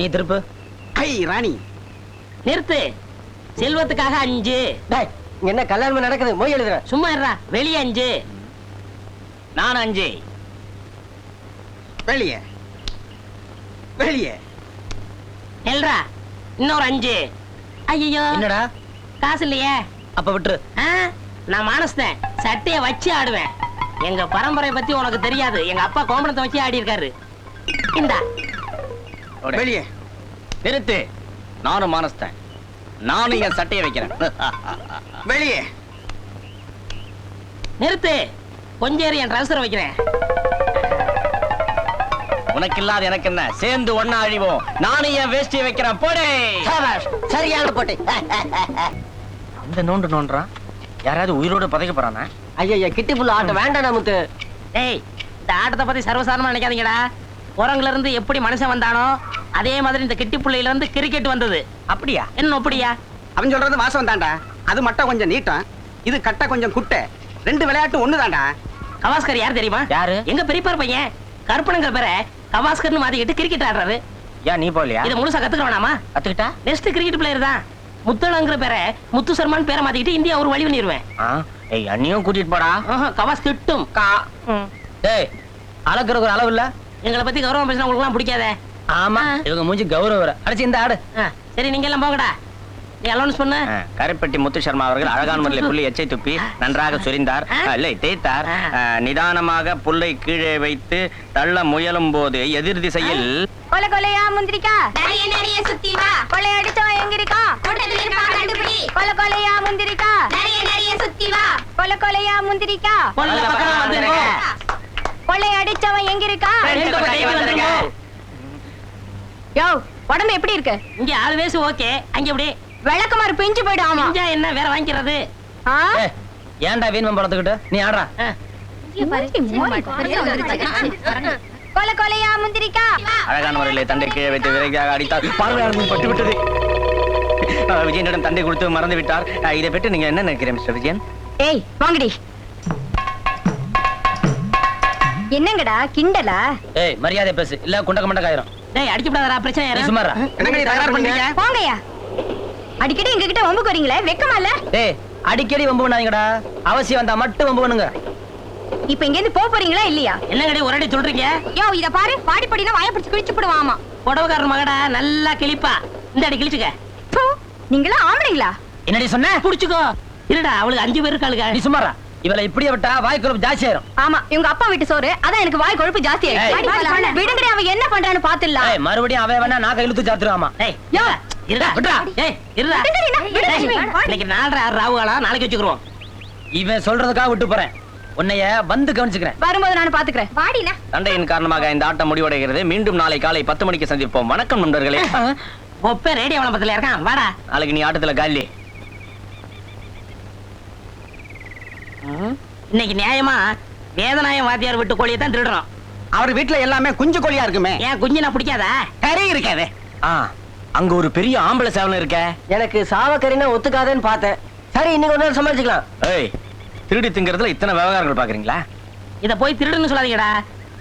நீ திருப்பு. ஐ ராணி. நிறுத்து. செல்வத்துக்காக அஞ்சு. டேய் இங்க என்ன கல்யாணம் நடக்குது? மொய் எழுதுற. சும்மா இருடா. வெளியே அஞ்சு. நான் அஞ்சு. வெளியே. வெளியே. எல்ரா இன்னொரு அஞ்சு. ஐயோ என்னடா? காசு இல்லையே. அப்ப விட்டுரு. நான் மானஸ்தேன் சட்டைய வச்சு ஆடுவேன். எங்க பரம்பரை பத்தி உனக்கு தெரியாது. எங்க அப்பா கோமணத்தை வச்சு ஆடி இருக்காரு இந்தா. வெளியே. நிறுத்து. நானும் மானஸ்தேன். நானும் என் சட்டையை வைக்கிறேன். வெளியே. நிறுத்து. கொஞ்சம் என் ட்ரௌசர் வைக்கிறேன். உனக்கு இல்லாத எனக்கு என்ன? சேர்ந்து ஒன்னா அழிவோம். நானும் என் வேஷ்டியை வைக்கிறேன். போடே. சரியான போட்டு. அந்த நோண்டு நோண்டுறான். யாராவது உயிரோட பதைக்க போறானா? ஐயா கிட்டி புள்ள ஆட்ட வேண்டாம் நமக்கு டேய் இந்த ஆட்டத்தை பத்தி சர்வசாதாரணமா நினைக்காதீங்கடா. குரங்குல இருந்து எப்படி மனுஷன் வந்தானோ அதே மாதிரி இந்த கிட்டி புள்ளையில இருந்து கிரிக்கெட் வந்தது. அப்படியா? என்ன அப்படியா அவன் சொல்றது வாசம் தான்டா அது மட்டும் கொஞ்சம் நீட்டம். இது கட்ட கொஞ்சம் குட்டை. ரெண்டு விளையாட்டு ஒண்ணுதான்டா கவாஸ்கர் யார் தெரியுமா? யாரு? எங்க பெரியப்பார் பையன். கருப்பனுங்கிற பேரை. கவாஸ்கர்னு மாத்திக்கிட்டு கிரிக்கெட் ஆடுறாரு. ஏன் நீ போகலையா? இதை முழுசா கத்துக்க வேணாமா? கத்துக்கிட்டா? நெக்ஸ்ட் கிரிக்கெட் பிளேயர் தான். முத்தளங்கிற பேரை முத்து சர்மான் பேரை மாத்திக்கிட்டு இந்தியா ஒரு வழி பண்ணிடுவேன் ஏய் அண்ணியும் கூட்டிட்டு போடா. கவாஸ் திட்டும். டேய் அளக்குறக்கு ஒரு அளவு இல்ல? எங்களை பத்தி கௌரவம் பேசினா உங்களுக்கு பிடிக்காதே? ஆமா இவங்க மூஞ்சி கௌரவம் வர அடிச்சு இந்த ஆடு. சரி நீங்க எல்லாம் போகடா கருப்பட்டி முத்து சர்மா அவர்கள் அழகான முறையில் புள்ளி எச்சை துப்பி நன்றாக சொரிந்தார். இல்லை தேய்த்தார். நிதானமாக புல்லை கீழே வைத்து தள்ள முயலும் போது எதிர் திசையில் கொலை கொலையா முந்திரிக்கா? நிறைய நிறைய சுத்தி வா. கொலை அடிச்சவன் எங்க இருக்கா கூட்டத்துல இருக்கா கண்டுபிடி. கொலை கொலையா முந்திரிக்கா? நிறைய நிறைய சுத்தி வா. கொலை கொலையா முந்திரிக்கா? கொள்ளை அடிச்சவன் எங்க இருக்கா ரெண்டு பக்கம் கைக்கு வந்துருங்க யோ உடம்பு எப்படி இருக்கு? இங்க ஆறு வயசு ஓகே. அங்க எப்படி? விளக்குமாறு பிஞ்சு போயிடும் ஆமா. என்ன வேற வாங்கிக்கிறது? ஏன்டா வீண் பழத்துக்கிட்டு நீ ஆடுறா. கொலை கொலையா முந்திரிக்கா? அழகான முறையில் தண்டை கீழே வைத்து விரைவாக அடித்தார் பார்வையாளர்கள் பட்டு விட்டது. ஆ, விஜயனிடம் தண்டை கொடுத்து மறந்து விட்டார். இதை பற்றி நீங்க என்ன நினைக்கிறீங்க மிஸ்டர் விஜயன்? ஏய் வாங்கடி. என்னங்கடா கிண்டலா? ஏய் மரியாதை பேசு. இல்ல குண்டக்க மண்டக்காயிரும் டேய் அடிச்சு விடாதடா பிரச்சனை நீ யாரும் சும்மாரா என்னங்க நீ தயார் பண்ணீங்க? போங்கய்யா அடிக்கடி எங்க கிட்ட வம்புக்கு வரீங்களே வெக்கமா இல்ல? டேய் அடிக்கடி வம்பு பண்ணாதீங்கடா. அவசியம் வந்தா மட்டும் வம்பு பண்ணுங்க. இப்ப இங்க இருந்து போக போறீங்களா இல்லையா? என்னங்கடி ஒரு அடி சொல்றீங்க? யோ இத பாரு. பாடி படினா வாய பிடிச்சு கிழிச்சு போடுவாமா. புடவைக்காரர் மகடா நல்லா கிழிப்பா. இந்த அடி கிழிச்சுக்க. நீங்களா ஆம்பளைங்களா? என்னடி சொன்ன? புடிச்சுக்கோ. இருடா அவளுக்கு அஞ்சு பேர் இருக்காளுங்க. நீ சும்மாரா இவளை இப்படியே விட்டா வாய் குழப்பு ஜாஸ்தி ஆயிரும். ஆமா இவங்க அப்பா வீட்டு சோறு அதான் எனக்கு வாய் கொழுப்பு ஜாஸ்தி. ஆயிடுச்சு. விடுங்கடி அவன் என்ன பண்றான்னு பாத்துடலாம். ஏய் மறுபடியும் அவன் வேணா நாக்க இழுத்து யோ இருடா விட்றா. ஏய் இருடா. இன்னைக்கு நாலரை ஆறு ராவுகளா நாளைக்கு வச்சுக்கிறோம் இவன் சொல்றதுக்காக விட்டு போறேன். உன்னைய வந்து கவனிச்சுக்கிறேன். வரும்போது நான் பாத்துக்கிறேன். வாடினா. தண்டையின் காரணமாக இந்த ஆட்டம் முடிவடைகிறது. மீண்டும் நாளை காலை பத்து மணிக்கு சந்திப்போம். வணக்கம் நண்பர்களே. ஒப்ப ரேடியோ விளம்பரத்துல இருக்கான். வாடா. நாளைக்கு நீ ஆட்டத்துல காலி. இன்னைக்கு நியாயமா வேதநாயம் வாத்தியார் விட்டு கோழியை தான் திருடுறோம். அவர் வீட்டுல எல்லாமே குஞ்சு கோழியா இருக்குமே? ஏன் குஞ்சு நான் பிடிக்காதா? கறி இருக்காதே. ஆ அங்க ஒரு பெரிய ஆம்பளை சேவலன் இருக்க. எனக்கு சாவக்கறினா ஒத்துக்காதேன்னு பார்த்தேன். சரி இன்னைக்கு ஒரு நாள் சமாளிச்சுக்கலாம். ஏய் திருடி திங்கிறதுல இத்தனை விவகாரங்கள் பாக்குறீங்களா? இத போய் திருடுன்னு சொல்லாதீங்கடா.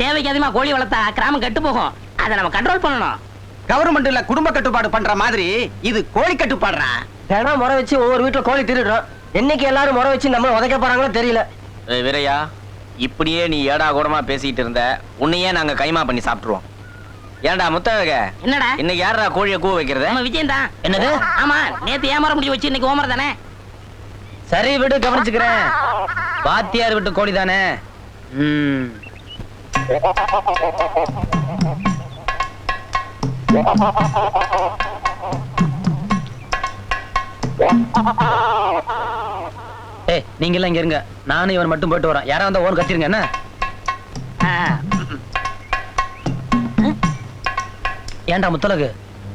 தேவைக்கு அதிகமா கோழி வளர்த்தா கிராமம் கெட்டு போகும். அதை நம்ம கண்ட்ரோல் பண்ணணும். கவர்மெண்ட்ல குடும்ப கட்டுப்பாடு பண்ற மாதிரி இது கோழி கட்டுப்பாடுறா தினம் முறை வச்சு ஒவ்வொரு வீட்டுல கோழி திருடுறோம். என்னைக்கு எல்லாரும் முறை வச்சு நம்ம உதைக்க போறாங்களோ தெரியல. வீரையா இப்படியே நீ ஏடா கூடமா பேசிட்டு இருந்த உன்னையே நாங்க கைமா பண்ணி சாப்பிட்டுருவோம். ஏன்டா முத்தழக என்னடா? இன்னைக்கு யாரா கோழியை கூவ வைக்கிறது? நம்ம விஜயம் தான் என்னது? ஆமா நேத்து ஏமாற முடிவு வச்சு இன்னைக்கு ஓமர் தானே? சரி விடு கவனிச்சுக்கிறேன். வாத்தியார் விட்டு கோழி தானே? ம். ஏய் நீங்க எல்லாம் இங்க இருங்க. நானும் இவன் மட்டும் போயிட்டு வரோம். யாரா வந்தா ஓன் கத்திருங்க என்ன? ஏன்டா முத்தலகு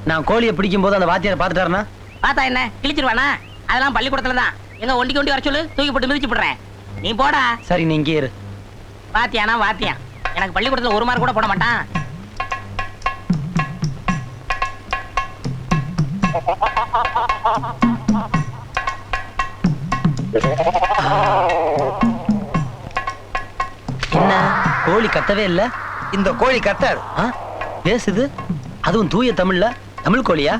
நான் கோழியை பிடிக்கும் போது அந்த வாத்தியாரை பார்த்துட்டாருன்னா பார்த்தா என்ன? கிழிச்சிருவானா? அதெல்லாம் பள்ளிக்கூடத்துல தான். எங்க ஒண்டி கொண்டி வர சொல்லு. தூக்கி போட்டு மிதிச்சு போடுறேன் நீ போடா. சரி நீ இங்கே இரு. வாத்தியானா வாத்தியான். எனக்கு பள்ளிக்கூடத்துல ஒரு மார்க் கூட போட மாட்டான். என்ன? கோழி கத்தவே இல்ல? இந்த கோழி கத்தாது. ஆ? பேசுது? அதுவும் தூய தமிழ்ல? தமிழ் கோழியா?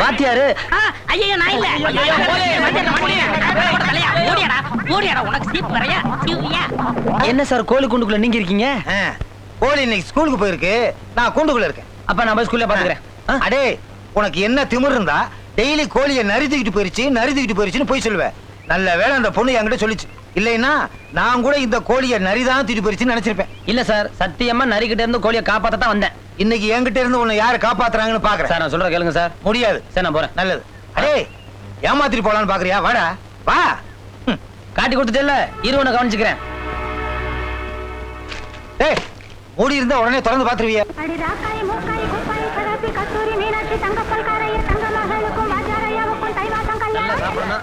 வாத்தியாரு. ஐயோ நான் இல்ல. என்ன சார் கோழி குண்டுக்குள்ள நீங்க இருக்கீங்க கோழி இன்னைக்கு ஸ்கூலுக்கு போயிருக்கு. நான் கூண்டுக்குள்ள இருக்கேன். அப்ப நான் போய் ஸ்கூல்ல பாத்துக்கிறேன்? அடே உனக்கு என்ன திமிர் இருந்தா டெய்லி கோழியை நறுத்திக்கிட்டு போயிருச்சு நறுத்திக்கிட்டு போயிருச்சுன்னு போய் சொல்லுவேன் நல்ல வேளை அந்த பொண்ணு என்கிட்ட சொல்லிச்சு. இல்லைன்னா நான் கூட இந்த கோழியை நரிதான் தூக்கிட்டு போயிருச்சுன்னு நினைச்சிருப்பேன். இல்ல சார் சத்தியமா நரிக்கிட்ட இருந்து கோழியை காப்பாத்த தான் வந்தேன். இன்னைக்கு என்கிட்ட இருந்து உன்னை யாரு காப்பாத்துறாங்கன்னு பாக்குறேன் சார் நான் சொல்ற கேளுங்க சார். முடியாது. சரி நான் போறேன். நல்லது. அடே ஏமாத்திட்டு போலான்னு பாக்குறியா? வாடா. வா. காட்டி கொடுத்துட்டேல்ல இரு உன்னை கவனிச்சுக்கிறேன். டேய் மூடி இருந்தா உடனே திறந்து பாத்துருவியா.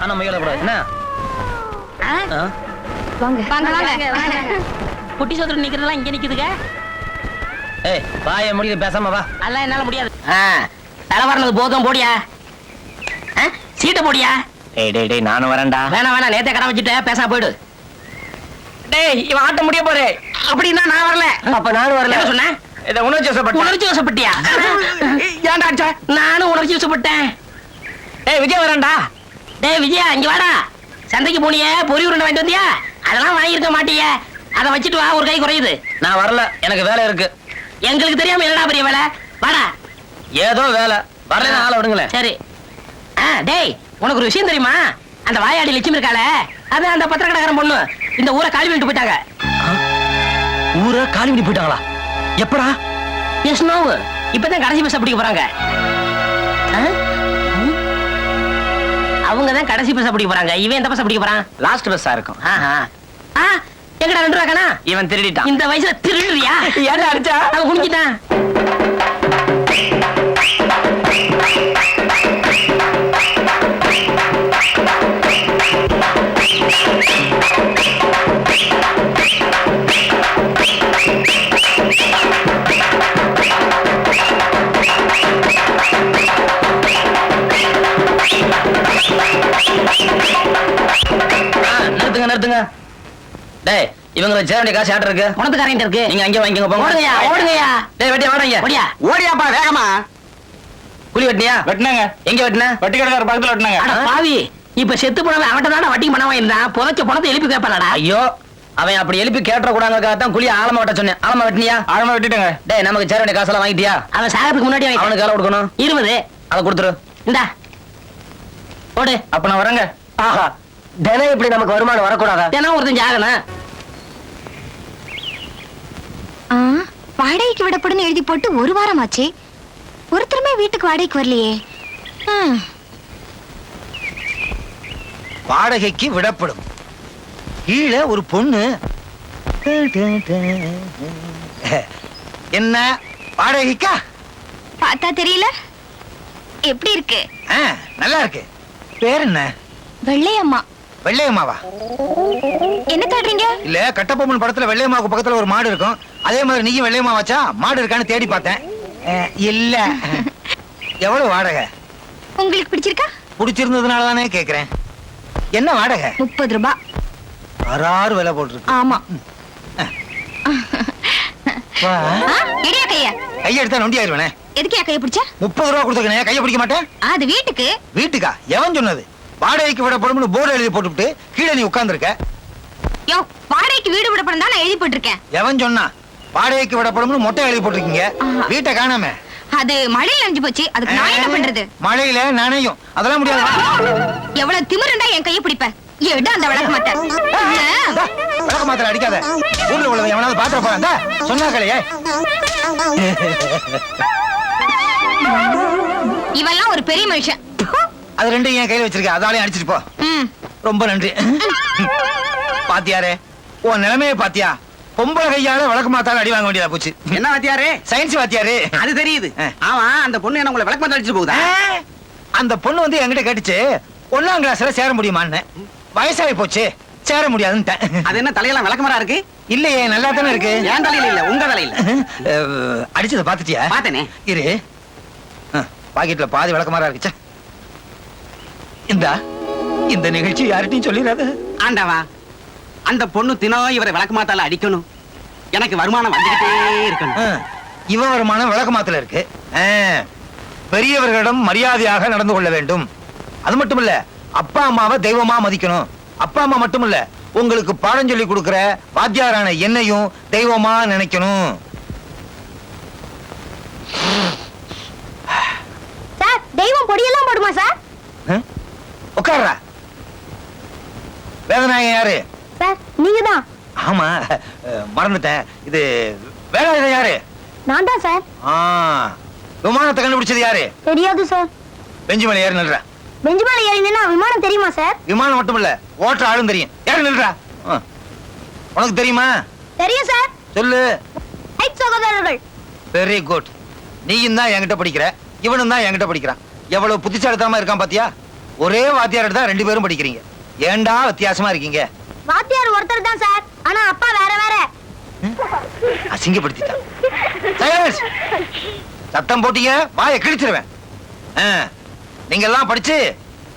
ஆனா முயல கூடாது என்ன? ஆ? வாங்க. வாங்க வாங்க. குட்டி சோதரன் நிக்கிறதெல்லாம் இங்க நிக்குதுங்க. ஏய் வாய முடிய பேசாம வா. அதெல்லாம் என்னால முடியாது. தலை வரனது போதும் போடியா? சீட்டை போடியா? டேய் டேய் டேய் நானும் வரேன்டா. வேணாம் வேணாம் நேத்தே கடை வச்சுட்டு பேசாம போயிடு. டேய் இவன் ஆட்ட முடிய போறே. அப்படின்னா நான் வரல. அப்ப நானும் வரல. சொன்னேன் இத உணர்ச்சி வசப்பட்ட. உணர்ச்சி வசப்பட்டியா? ஏன்டா நானும் உணர்ச்சி வசப்பட்டேன். டேய் விஜய் வரேன்டா. டேய் விஜயா இங்க வாடா. சந்தைக்கு போனியே பொரி உருண்டை வாங்கிட்டு வந்தியா? அதெல்லாம் வாங்கியிருக்க மாட்டியே. அதை வச்சுட்டு வா ஒரு கை குறையுது. நான் வரல. எனக்கு வேலை இருக்கு. எங்களுக்கு தெரியாம என்னடா பெரிய வேலை? வாடா. ஏதோ வேலை. வரல ஆளை விடுங்களேன். சரி. ஆ டேய் உனக்கு ஒரு விஷயம் தெரியுமா? அந்த வாயாடி லட்சுமி இருக்காளே அது அந்த பத்திரக்கடைக்காரன் பொண்ணு. இந்த ஊரை காலி பண்ணிட்டு போயிட்டாங்க. ஊரை காலி பண்ணி போயிட்டாங்களா? எப்படா? எஸ் நோ இப்பதான் கடைசி பஸ் பிடிக்க போறாங்க. அவங்க தான் கடைசி பஸ் பிடிக்க போறாங்க. இவன் எந்த பஸ் பிடிக்க போறான்? லாஸ்ட் பஸ்ஸா இருக்கும். எங்கடா ரெண்டு ரூபா இவன் திருடிட்டான். இந்த வயசுல திருடுறியா? ஏன்டா அடிச்சா? அவன் குடிக்கிட்டான் டேய் இவங்களை சேர வேண்டிய காசு ஆட்டு இருக்கு? குணத்துக்காரன் இருக்கு? நீங்க அங்கே வாங்கிக்கோங்க போங்க. ஓடுங்கய்யா ஓடுங்கய்யா. டேய் வெட்டியா வாடங்க ஓடியா. ஓடியாப்பா வேகமா. குழி வெட்டினியா? வெட்டினாங்க. எங்க வெட்டின? வட்டி கடைக்கார பக்கத்துல வெட்டினாங்க. அட பாவி இப்ப செத்து போனவன் அவன்கிட்ட தானே வட்டி பண்ணாம இருந்தான் புதைச்ச பணத்தை எழுப்பி கேட்பானடா ஐயோ அவன் அப்படி எழுப்பி கேட்ட கூடாங்கிறதுக்காக தான் குழி ஆழமா வெட்ட சொன்னேன் ஆழமா வெட்டினியா? ஆழமா வெட்டிட்டாங்க. டேய் நமக்கு சேர வேண்டிய காசெல்லாம் வாங்கிட்டியா? அவன் சாகத்துக்கு முன்னாடி. அவனுக்கு வேலை கொடுக்கணும்? இருபது. அதை கொடுத்துரு. இந்தா. போடு அப்ப நான் வரேங்க. ஆஹா தினம் இப்படி நமக்கு வருமானம் வரக்கூடாதா? தினம் ஒருத்தன் ஜாகணும் ஆ, வாடகைக்கு விடப்படுன்னு எழுதி போட்டு ஒரு வாரம் ஆச்சு ஒருத்தருமே வீட்டுக்கு வாடகைக்கு வரலையே. வாடகைக்கு விடப்படும். கீழே ஒரு பொண்ணு. என்ன? வாடகைக்கா? பார்த்தா தெரியல. எப்படி இருக்கு? நல்லா இருக்கு. பேர் என்ன? வெள்ளையம்மா. வெள்ளையம்மாவா? என்ன தேடுறீங்க? இல்ல கட்டபொம்மன் படத்துல வெள்ளையம்மாவுக்கு பக்கத்துல ஒரு மாடு இருக்கும். அதே மாதிரி நீயும் வெள்ளையம்மா வச்சா மாடு இருக்கான்னு தேடி பார்த்தேன். இல்ல. எவ்வளவு வாடகை? உங்களுக்கு பிடிச்சிருக்கா? பிடிச்சிருந்ததுனால தானே கேக்குறேன். என்ன வாடகை? முப்பது ரூபாய் அறாறு விலை போட்டிருக்கு. ஆமா. எடியா கைய. கையெடுத்தா நொண்டி ஆயிருவேனே. எதுக்கியா கைய பிடிச்ச? முப்பது ரூபா கொடுத்துருக்கேன் கையை பிடிக்க மாட்டேன்? அது வீட்டுக்கு. வீட்டுக்கா? எவன் சொன்னது? வாடகைக்கு விடப்படும்னு போர்டு எழுதி போட்டுவிட்டு கீழே நீ உட்கார்ந்திருக்க. யோ வாடகைக்கு வீடு விடப்படும் தான் நான் எழுதி போட்டிருக்கேன். எவன் சொன்னா? வாடகைக்கு விடப்படும்னு மொட்டை எழுதி போட்டிருக்கீங்க. வீட்டை காணாம. அது மழையில நனைஞ்சு போச்சு. அதுக்கு நான் என்ன பண்றது? மழையில நனையும். அதெல்லாம் முடியாது. எவ்வளவு திமிருண்டா என் கைய பிடிப்ப. எடு அந்த விளக்க மாட்டேன் விளக்க மாத்திர அடிக்காத. ஊர்ல உள்ளவன் எவனாவது பாத்திர போறான். சொன்னாக்கலையே இவெல்லாம் ஒரு பெரிய மனுஷன். அது ரெண்டும் என் கையில வச்சிருக்க. அதாலையும் அடிச்சிட்டு போ. ரொம்ப நன்றி. பாத்தியாரே உன் நிலைமையை பாத்தியா? பொம்பளை கையால விளக்கு மாத்தால அடி வாங்க வேண்டியதா போச்சு. என்ன வாத்தியாரு? சயின்ஸ் வாத்தியாரு. அது தெரியுது. ஆமா அந்த பொண்ணு என்ன உங்களை விளக்கமா அடிச்சு போகுதா? அந்த பொண்ணு வந்து என்கிட்ட கேட்டுச்சு ஒண்ணாம் கிளாஸ்ல சேர முடியுமான்னு. வயசாகி போச்சு சேர முடியாதுன்னுட்டேன் அது என்ன தலையெல்லாம் விளக்கமரா இருக்கு? இல்லையே நல்லா தானே இருக்கு. என் தலையில இல்ல? உங்க தலையில. அடிச்சத பாத்துட்டியா? பாத்தனே. இரு. பாக்கெட்ல பாதி விளக்கமாரா இருக்குச்சா இந்தா இந்த நிகழ்ச்சி யார்கிட்டயும் சொல்லிடாத. ஆண்டவா அந்த பொண்ணு தினம் இவரை விளக்கமாத்தால அடிக்கணும். எனக்கு வருமானம் வந்துகிட்டே இருக்கணும். இவன் வருமானம் விளக்கமாத்துல இருக்கு. ஆ, பெரியவர்களிடம் மரியாதையாக நடந்து கொள்ள வேண்டும். அது மட்டும் இல்ல அப்பா அம்மாவை தெய்வமா மதிக்கணும். அப்பா அம்மா மட்டும் இல்ல உங்களுக்கு பாடம் சொல்லி கொடுக்கிற வாத்தியாரான என்னையும் தெய்வமா நினைக்கணும். சார் தெய்வம் பொடியெல்லாம் போடுமா சார்? உட்கார்றா. வேதநாயகன் யாரு? சார் நீங்க தான் ஆமா மறந்துட்டேன். இது வேலாயுதம் யாரு? நான் தான் சார் விமானத்தை கண்டுபிடிச்சது யாரு? தெரியாது சார். பெஞ்சு மேல ஏறி நில்றா. பெஞ்சு மேல ஏறி நின்னா விமானம் தெரியுமா சார்? விமானம் மட்டும் இல்ல ஓட்டுற ஆளும் தெரியும். ஏறி நில்றா? ஆ. உனக்கு தெரியுமா? தெரியும் சார். சொல்லு. சகோதரர்கள். வெரி குட் நீயும் தான் என்கிட்ட படிக்கிற இவனும் தான் என்கிட்ட படிக்கிறான். எவ்வளவு புத்திசாலித்தனமா இருக்கான் பாத்தியா? ஒரே வாத்தியார் தான் ரெண்டு பேரும் படிக்கிறீங்க. ஏன்டா வித்தியாசமா இருக்கீங்க? வாத்தியார் ஒருத்தர் தான் சார். ஆனா அப்பா வேற வேற. அசிங்கப்படுத்திட்டான்! சத்தம் போட்டீங்க வாயை கிழிச்சிருவேன். நீங்க எல்லாம் படிச்சு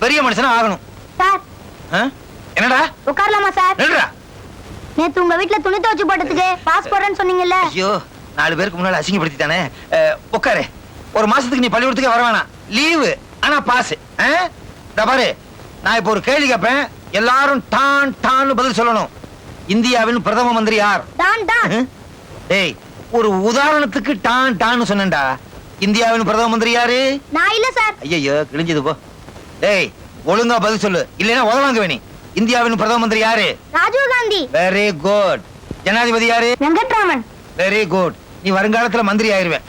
பெரிய மனுஷனா ஆகணும். சார்? என்னடா? உட்காரலாமா சார்? நில்றா. நேத்து உங்க வீட்ல துணி துவைச்சு போட்டதுக்கு பாஸ் போடுறேன்னு சொன்னீங்கல்ல. ஐயோ நாலு பேருக்கு முன்னால அசிங்கப்படுத்திட்டானே. உட்காரு. ஒரு மாசத்துக்கு நீ பள்ளிக்கூடத்துக்கே வர வேணாம். லீவு ஆனா பாஸ். பாரு நான் இப்போ ஒரு கேள்வி கேட்பேன். எல்லாரும் டான் டான்னு பதில் சொல்லணும். இந்தியாவின் பிரதம மந்திரி யார்? டேய் ஒரு உதாரணத்துக்கு டான் டான்னு சொன்னேன்டா. இந்தியாவின் பிரதம மந்திரி யாரு? நான் இல்ல சார். ஐயோ கிழிஞ்சது போ. டேய் ஒழுங்கா பதில் சொல்லு. இல்லைன்னா உதவாங்க வேணி. இந்தியாவின் பிரதம மந்திரி யாரு? ராஜீவ் காந்தி. வெரி குட் ஜனாதிபதி யாரு? வெங்கட்ராமன். வெரி குட் நீ வருங்காலத்துல மந்திரி ஆயிருவேன்